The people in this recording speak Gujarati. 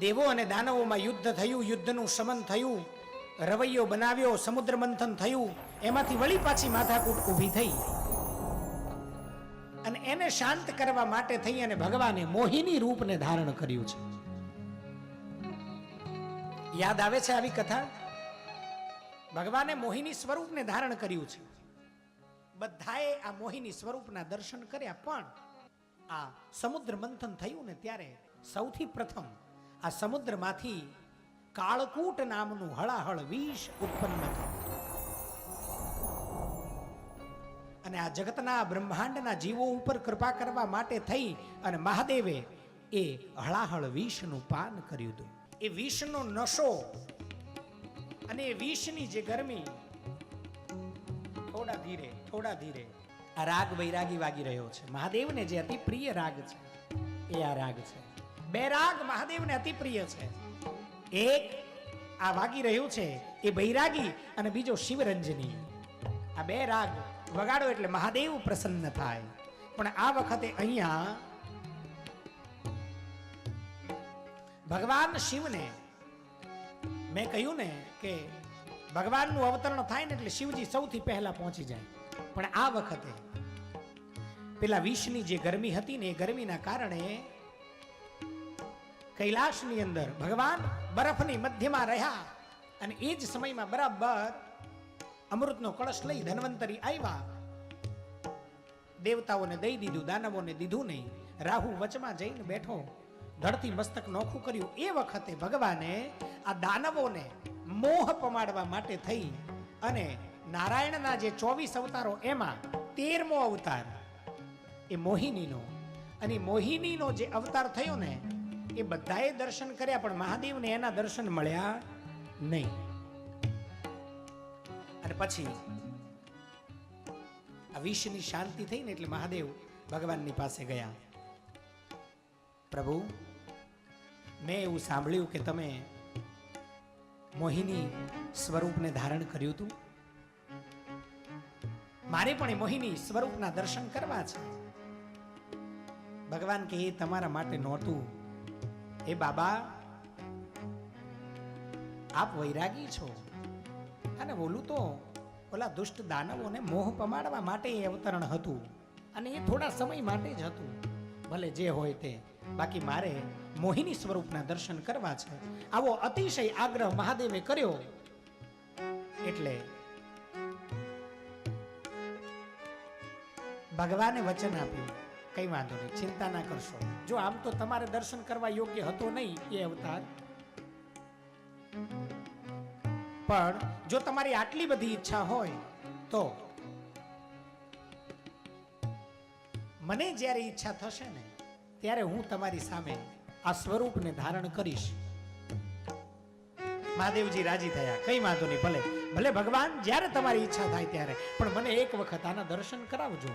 દેવો અને દાનવોમાં યુદ્ધ થયું, યુદ્ધનું શમન થયું, રવૈયો બનાવ્યો, સમુદ્ર મંથન થયું, એમાંથી વળી પાછી માથાકૂટ ઊભી થઈ. અને એને શાંત કરવા માટે થઈ અને ભગવાને મોહિની રૂપને ધારણ કર્યું છે. યાદ આવે છે આવી કથા? ભગવાને મોહિની સ્વરૂપને ધારણ કર્યું છે. બધાએ આ મોહિની સ્વરૂપના દર્શન કર્યા, પણ આ સમુદ્ર મંથન થયું ને ત્યારે સૌથી પ્રથમ આ સમુદ્રમાંથી કાળકૂટ નામનું હળાહળ વિષ ઉત્પન્ન થયું. અને આ જગતના બ્રહ્માંડના જીવો ઉપર કૃપા કરવા માટે થઈ અને મહાદેવે એ હળાહળ વિષનું પાન કર્યું હતું. એ વિષનો નશો અને એ વિષની જે ગરમી થોડા ધીરે થોડા ધીરે આ રાગ વૈરાગી વાગી રહ્યો છે. મહાદેવને જે અતિ પ્રિય રાગ છે, એ આ રાગ છે. બે રાગ મહાદેવને અતિ પ્રિય છે. એક આ વાગી રહ્યું છે, એ બૈરાગી અને બીજો શિવરંજની. આ બે રાગ વગાડો એટલે મહાદેવ પ્રસન્ન થાય. પણ આ વખતે અહીંયા ભગવાન શિવને મેં કહ્યું ને કે ભગવાનનું અવતરણ થાય ને એટલે શિવજી સૌથી પહેલા પહોંચી જાય. પણ આ વખતે પેલા વિષની જે ગરમી હતી ને એ ગરમીના કારણે કૈલાસની અંદર ભગવાન બરફની મધ્યમાં રહ્યા અને એ જ સમયમાં બરાબર અમૃતનો કળશ લઈ ધન્વંતરી આવ્યા. દેવતાઓને દઈ દીધું, દાનવોને દીધું નહીં. રાહુ વચમાં જઈને બેઠો ધડથી મસ્તક નોખું કર્યું. એ વખતે ભગવાને આ દાનવોને મોહ પમાડવા માટે થઈ અને નારાયણના જે ચોવીસ અવતારો એમાં તેરમો અવતાર, એ મોહિનીનો. અને મોહિનીનો જે અવતાર થયો ને એ બધાએ દર્શન કર્યા, પણ મહાદેવને એના દર્શન મળ્યા નહીં. અને પછી આ વિશ્વની શાંતિ થઈ ને એટલે મહાદેવ ભગવાનની પાસે ગયા. પ્રભુ, મેં એવું સાંભળ્યું કે તમે મોહિની સ્વરૂપને ધારણ કર્યું હતું. મારે પણ એ મોહિની સ્વરૂપના દર્શન કરવા છે. ભગવાન કે એ તમારા માટે નહોતું એ બાબા, આપ વૈરાગી છો. અને બોલું તો ઓલા દુષ્ટ દાનવોને મોહ પમાડવા માટે એ અવતરણ હતું. અને એ થોડા સમય માટે જ હતું. ભલે જે હોય તે. બાકી મારે મોહિની સ્વરૂપના દર્શન કરવા છે. આવો અતિશય આગ્રહ મહાદેવે કર્યો. એટલે ભગવાને વચન આપ્યું. કઈ વાંધો નહીં, ચિંતા ના કરશો. જો આમ તો તમારે દર્શન કરવા યોગ્ય હતો નહીં એ અવતાર. પણ જો તમારી આટલી બધી ઈચ્છા હોય તો મને જ્યારે ઈચ્છા થશે ને, ત્યારે હું તમારી સામે આ સ્વરૂપને ધારણ કરીશ. મહાદેવજી રાજી થયા. કઈ વાંધો નહીં, ભલે. ભલે ભગવાન, જ્યારે તમારી ઈચ્છા થાય ત્યારે. પણ મને એક વખત આના દર્શન કરાવજો.